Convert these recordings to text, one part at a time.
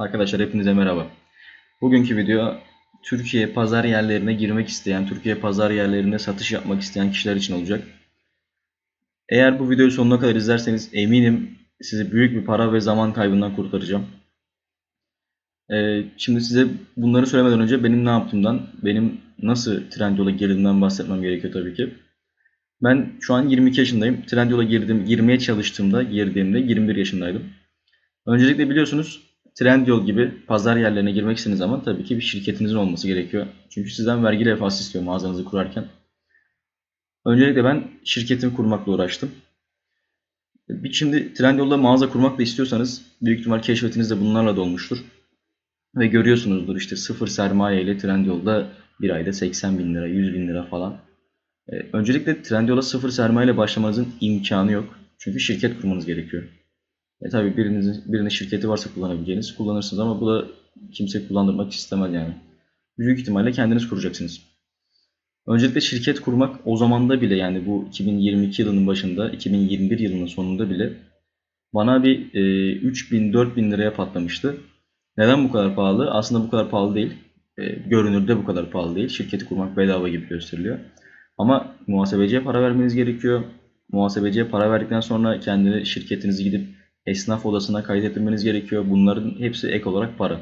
Arkadaşlar hepinize merhaba. Bugünkü video Türkiye pazar yerlerine girmek isteyen, Türkiye pazar yerlerinde satış yapmak isteyen kişiler için olacak. Eğer bu videoyu sonuna kadar izlerseniz eminim sizi büyük bir para ve zaman kaybından kurtaracağım. Ee, şimdi size bunları söylemeden önce benim ne yaptığımdan, benim nasıl Trendyol'a girdiğimden bahsetmem gerekiyor tabii ki. Ben şu an 22 yaşındayım. Trendyol'a girdim, girmeye çalıştığımda, girdiğimde 21 yaşındaydım. Öncelikle biliyorsunuz Trendyol gibi pazar yerlerine girmek istediğiniz zaman tabii ki bir şirketinizin olması gerekiyor. Çünkü sizden vergi levhası istiyor mağazanızı kurarken. Öncelikle ben şirketimi kurmakla uğraştım. Bir şimdi Trendyol'da mağaza kurmak da istiyorsanız büyük ihtimal keşfetiniz de bunlarla dolmuştur. Ve görüyorsunuzdur işte sıfır sermaye ile Trendyol'da bir ayda 80 bin lira, 100 bin lira falan. Ee, öncelikle Trendyol'a sıfır sermaye ile başlamanızın imkanı yok. Çünkü şirket kurmanız gerekiyor. E tabii birinizin, birinin şirketi varsa kullanabileceğiniz kullanırsınız ama bu da kimse kullandırmak istemez yani. Büyük ihtimalle kendiniz kuracaksınız. Öncelikle şirket kurmak o zamanda bile yani bu 2022 yılının başında, 2021 yılının sonunda bile bana bir e, 3000-4000 liraya patlamıştı. Neden bu kadar pahalı? Aslında bu kadar pahalı değil. E, görünürde bu kadar pahalı değil. Şirketi kurmak bedava gibi gösteriliyor. Ama muhasebeciye para vermeniz gerekiyor. Muhasebeciye para verdikten sonra kendini şirketinizi gidip esnaf odasına kaydettirmeniz gerekiyor. Bunların hepsi ek olarak para.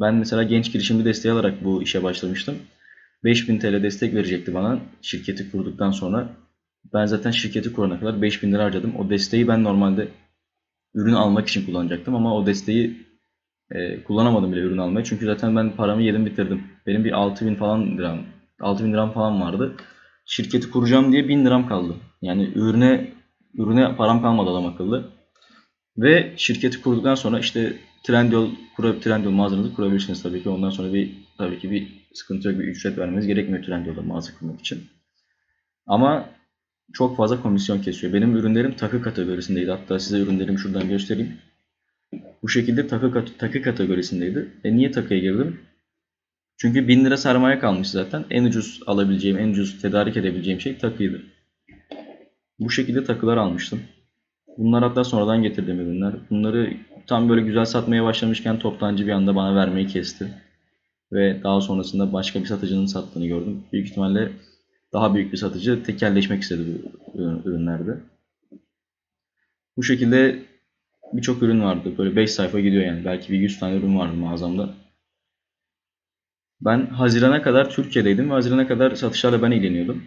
Ben mesela genç girişimci desteği alarak bu işe başlamıştım. 5000 TL destek verecekti bana şirketi kurduktan sonra. Ben zaten şirketi kurana kadar 5000 lira harcadım. O desteği ben normalde ürün almak için kullanacaktım ama o desteği e, kullanamadım bile ürün almaya. Çünkü zaten ben paramı yedim bitirdim. Benim bir 6000 falan liram, 6000 liram falan vardı. Şirketi kuracağım diye 1000 liram kaldı. Yani ürüne ürüne param kalmadı adam akıllı. Ve şirketi kurduktan sonra işte Trendyol, kura, Trendyol mağazanızı kurabilirsiniz tabii ki. Ondan sonra bir tabii ki bir sıkıntı yok, bir ücret vermeniz gerekmiyor Trendyol'da mağaza kurmak için. Ama çok fazla komisyon kesiyor. Benim ürünlerim takı kategorisindeydi. Hatta size ürünlerimi şuradan göstereyim. Bu şekilde takı, takı kategorisindeydi. E niye takıya girdim? Çünkü 1000 lira sermaye kalmış zaten. En ucuz alabileceğim, en ucuz tedarik edebileceğim şey takıydı. Bu şekilde takılar almıştım. Bunlar hatta sonradan getirdiğim ürünler. Bunları tam böyle güzel satmaya başlamışken toptancı bir anda bana vermeyi kesti. Ve daha sonrasında başka bir satıcının sattığını gördüm. Büyük ihtimalle daha büyük bir satıcı tekelleşmek istedi bu ürünlerde. Bu şekilde birçok ürün vardı. Böyle 5 sayfa gidiyor yani. Belki bir 100 tane ürün vardı mağazamda. Ben Haziran'a kadar Türkiye'deydim ve Haziran'a kadar satışlarla ben ilgileniyordum.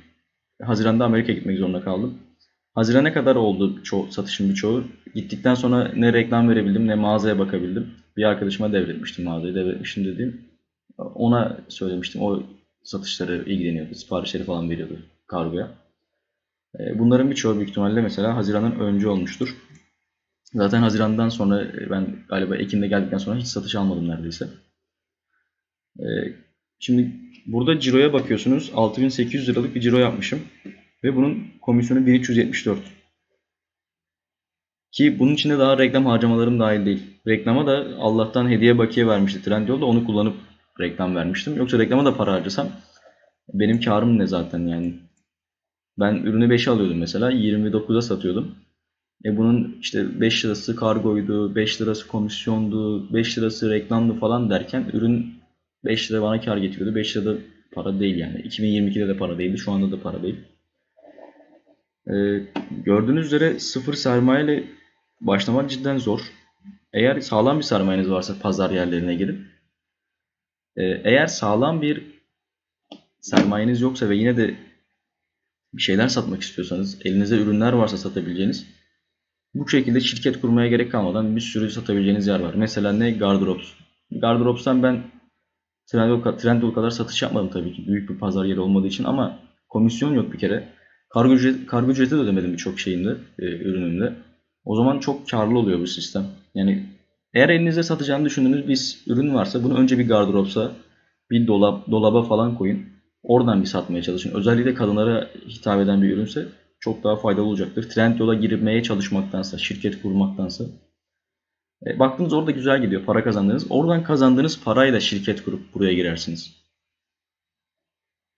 Haziran'da Amerika'ya gitmek zorunda kaldım. Haziran'a kadar oldu ço satışın birçoğu. Gittikten sonra ne reklam verebildim ne mağazaya bakabildim. Bir arkadaşıma devretmiştim mağazayı. Devretmiştim dediğim. Ona söylemiştim. O satışları ilgileniyordu. Siparişleri falan veriyordu kargoya. Bunların birçoğu büyük ihtimalle mesela Haziran'ın önce olmuştur. Zaten Haziran'dan sonra ben galiba Ekim'de geldikten sonra hiç satış almadım neredeyse. Şimdi burada ciroya bakıyorsunuz. 6800 liralık bir ciro yapmışım. Ve bunun komisyonu 1374. Ki bunun içinde daha reklam harcamalarım dahil değil. Reklama da Allah'tan hediye bakiye vermişti Trendyol'da onu kullanıp reklam vermiştim. Yoksa reklama da para harcasam benim karım ne zaten yani. Ben ürünü 5'e alıyordum mesela 29'a satıyordum. E bunun işte 5 lirası kargoydu, 5 lirası komisyondu, 5 lirası reklamdı falan derken ürün 5 lira bana kar getiriyordu. 5 lira da para değil yani. 2022'de de para değildi, şu anda da para değil. Ee, gördüğünüz üzere sıfır sermaye ile başlamak cidden zor. Eğer sağlam bir sermayeniz varsa pazar yerlerine girin. Ee, eğer sağlam bir sermayeniz yoksa ve yine de bir şeyler satmak istiyorsanız, elinizde ürünler varsa satabileceğiniz bu şekilde şirket kurmaya gerek kalmadan bir sürü satabileceğiniz yer var. Mesela ne? Gardırops. Gardırops'tan ben Trendyol, Trendyol kadar satış yapmadım tabii ki. Büyük bir pazar yeri olmadığı için ama komisyon yok bir kere. Kargo, ücret, kargo ücreti de ödemedim birçok şeyimde, e, ürünümde. O zaman çok karlı oluyor bu sistem. Yani eğer elinizde satacağını düşündüğünüz bir ürün varsa bunu önce bir gardıropsa, bir dolap, dolaba falan koyun. Oradan bir satmaya çalışın. Özellikle kadınlara hitap eden bir ürünse çok daha faydalı olacaktır. Trendyol'a girmeye çalışmaktansa, şirket kurmaktansa. E, baktınız orada güzel gidiyor, para kazandınız. Oradan kazandığınız parayla şirket kurup buraya girersiniz.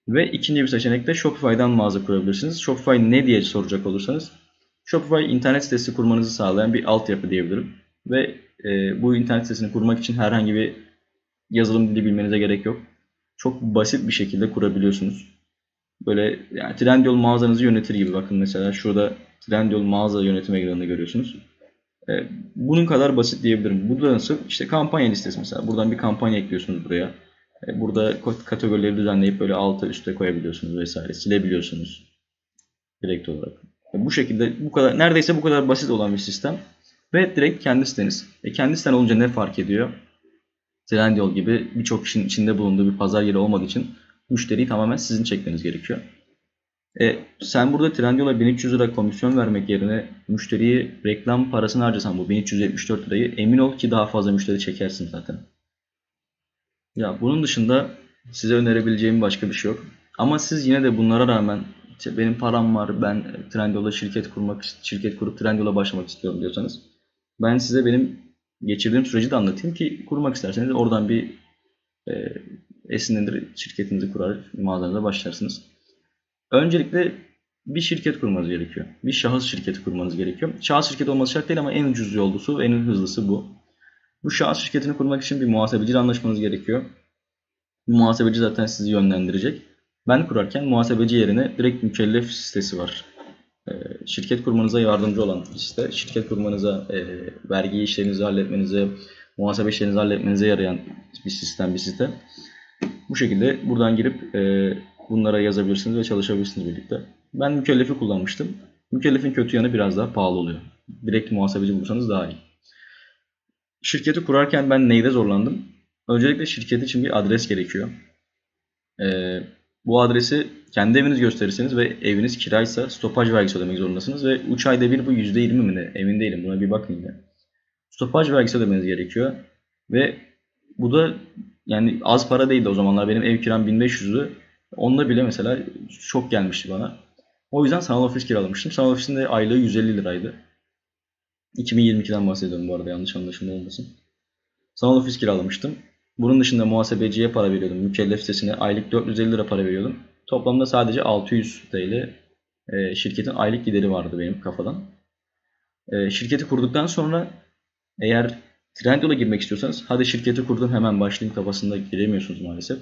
Ve ikinci bir seçenek de Shopify'dan mağaza kurabilirsiniz. Shopify ne diye soracak olursanız Shopify internet sitesi kurmanızı sağlayan bir altyapı diyebilirim. Ve e, bu internet sitesini kurmak için herhangi bir yazılım dili bilmenize gerek yok. Çok basit bir şekilde kurabiliyorsunuz. Böyle yani Trendyol mağazanızı yönetir gibi. Bakın mesela şurada Trendyol mağaza yönetim ekranını görüyorsunuz. E, bunun kadar basit diyebilirim. Burada nasıl? İşte kampanya listesi mesela. Buradan bir kampanya ekliyorsunuz buraya. E, burada kategorileri düzenleyip böyle alta üste koyabiliyorsunuz vesaire. Silebiliyorsunuz. Direkt olarak. E, bu şekilde bu kadar neredeyse bu kadar basit olan bir sistem. Ve direkt kendi siteniz. E, kendi siten olunca ne fark ediyor? Trendyol gibi birçok kişinin içinde bulunduğu bir pazar yeri olmadığı için müşteriyi tamamen sizin çekmeniz gerekiyor. E, sen burada Trendyol'a 1300 lira komisyon vermek yerine müşteriyi reklam parasını harcasan bu 1374 lirayı emin ol ki daha fazla müşteri çekersin zaten. Ya bunun dışında size önerebileceğim başka bir şey yok. Ama siz yine de bunlara rağmen işte benim param var ben Trendyol'da şirket kurmak şirket kurup Trendyol'a başlamak istiyorum diyorsanız ben size benim geçirdiğim süreci de anlatayım ki kurmak isterseniz oradan bir e, esinlenir şirketinizi kurar mağazanıza başlarsınız. Öncelikle bir şirket kurmanız gerekiyor. Bir şahıs şirketi kurmanız gerekiyor. Şahıs şirketi olması şart değil ama en ucuz yollusu, en hızlısı bu. Bu şahıs şirketini kurmak için bir muhasebeciyle anlaşmanız gerekiyor. Bu muhasebeci zaten sizi yönlendirecek. Ben kurarken muhasebeci yerine direkt mükellef sitesi var. Ee, şirket kurmanıza yardımcı olan site. Şirket kurmanıza, e, vergi işlerinizi halletmenize, muhasebe işlerinizi halletmenize yarayan bir sistem, bir site. Bu şekilde buradan girip e, bunlara yazabilirsiniz ve çalışabilirsiniz birlikte. Ben mükellefi kullanmıştım. Mükellefin kötü yanı biraz daha pahalı oluyor. Direkt muhasebeci bulursanız daha iyi. Şirketi kurarken ben neyde zorlandım? Öncelikle şirket için bir adres gerekiyor. Ee, bu adresi kendi eviniz gösterirseniz ve eviniz kiraysa stopaj vergisi ödemek zorundasınız ve 3 ayda bir bu %20 mi ne? Emin değilim. Buna bir bakın yine. Stopaj vergisi ödemeniz gerekiyor. Ve bu da yani az para değildi o zamanlar. Benim ev kiram 1500'dü. Onunla bile mesela çok gelmişti bana. O yüzden sanal ofis kiralamıştım. Sanal ofisin de aylığı 150 liraydı. 2022'den bahsediyorum bu arada yanlış anlaşılma olmasın. Sanal ofis kiralamıştım. Bunun dışında muhasebeciye para veriyordum. Mükellef sitesine aylık 450 lira para veriyordum. Toplamda sadece 600 TL e, şirketin aylık gideri vardı benim kafadan. E, şirketi kurduktan sonra eğer Trendyol'a girmek istiyorsanız hadi şirketi kurdum hemen başlayayım kafasında giremiyorsunuz maalesef.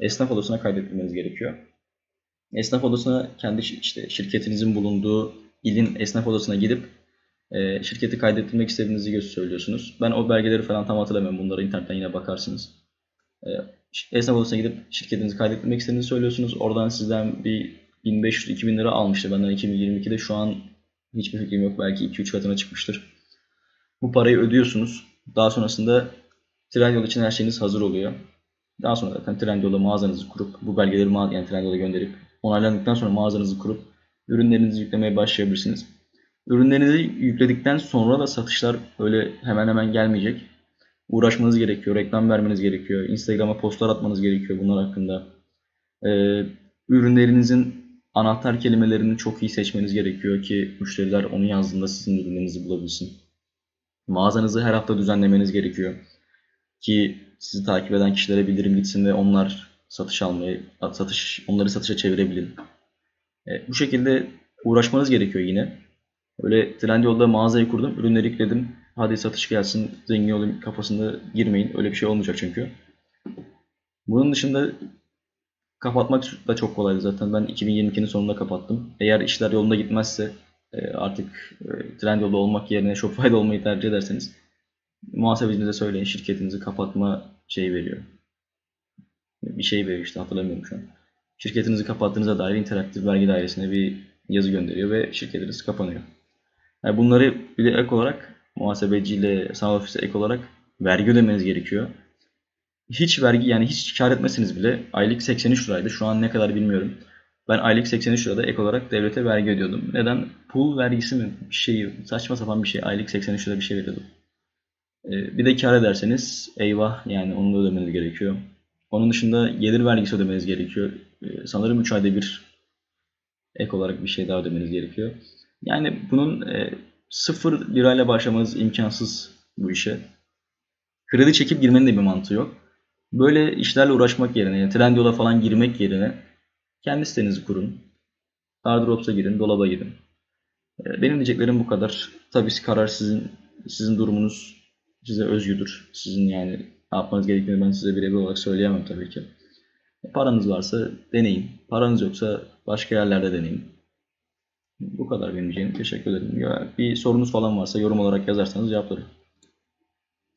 Esnaf odasına kaydetmeniz gerekiyor. Esnaf odasına kendi işte şirketinizin bulunduğu ilin esnaf odasına gidip e, şirketi kaydettirmek istediğinizi söylüyorsunuz. Ben o belgeleri falan tam hatırlamıyorum. Bunları internetten yine bakarsınız. E, esnaf odasına gidip şirketinizi kaydettirmek istediğinizi söylüyorsunuz. Oradan sizden bir 1500-2000 lira almıştı benden 2022'de. Şu an hiçbir fikrim yok. Belki 2-3 katına çıkmıştır. Bu parayı ödüyorsunuz. Daha sonrasında Trendyol için her şeyiniz hazır oluyor. Daha sonra zaten Trendyol'da mağazanızı kurup bu belgeleri ma- yani Trendyol'a gönderip onaylandıktan sonra mağazanızı kurup ürünlerinizi yüklemeye başlayabilirsiniz. Ürünlerinizi yükledikten sonra da satışlar öyle hemen hemen gelmeyecek. Uğraşmanız gerekiyor, reklam vermeniz gerekiyor, Instagram'a postlar atmanız gerekiyor bunlar hakkında. Ee, ürünlerinizin anahtar kelimelerini çok iyi seçmeniz gerekiyor ki müşteriler onu yazdığında sizin ürünlerinizi bulabilsin. Mağazanızı her hafta düzenlemeniz gerekiyor ki sizi takip eden kişilere bildirim gitsin ve onlar satış almayı, satış onları satışa çevirebilin. E, bu şekilde uğraşmanız gerekiyor yine. Öyle Trendyol'da mağazayı kurdum, ürünleri yükledim. Hadi satış gelsin, zengin olayım kafasında girmeyin. Öyle bir şey olmayacak çünkü. Bunun dışında kapatmak da çok kolaydı zaten. Ben 2022'nin sonunda kapattım. Eğer işler yolunda gitmezse e, artık e, Trendyol'da olmak yerine Shopify'da olmayı tercih ederseniz muhasebecinize söyleyin şirketinizi kapatma şeyi veriyor. Bir şey veriyor işte hatırlamıyorum şu an. Şirketinizi kapattığınıza dair interaktif vergi dairesine bir yazı gönderiyor ve şirketiniz kapanıyor. Yani bunları bir de ek olarak muhasebeciyle sanal ofise ek olarak vergi ödemeniz gerekiyor. Hiç vergi yani hiç kar etmeseniz bile aylık 83 liraydı. Şu an ne kadar bilmiyorum. Ben aylık 83 lirada ek olarak devlete vergi ödüyordum. Neden? Pool vergisi mi? Bir şey saçma sapan bir şey. Aylık 83 lira bir şey veriyordum. Ee, Bir de kar ederseniz eyvah yani onu da ödemeniz gerekiyor. Onun dışında gelir vergisi ödemeniz gerekiyor. Ee, Sanırım 3 ayda bir ek olarak bir şey daha ödemeniz gerekiyor. Yani bunun e, 0 lirayla başlamanız imkansız bu işe. Kredi çekip girmenin de bir mantığı yok. Böyle işlerle uğraşmak yerine, yani Trendyol'a falan girmek yerine kendi sitenizi kurun. Airdrops'a girin, dolaba girin. Ee, Benim diyeceklerim bu kadar. Tabii karar sizin, sizin durumunuz size özgüdür. Sizin yani ne yapmanız gerektiğini ben size birebir olarak söyleyemem tabii ki. Paranız varsa deneyin. Paranız yoksa başka yerlerde deneyin. Bu kadar benim diyeceğim. Teşekkür ederim. Bir sorunuz falan varsa yorum olarak yazarsanız cevaplarım.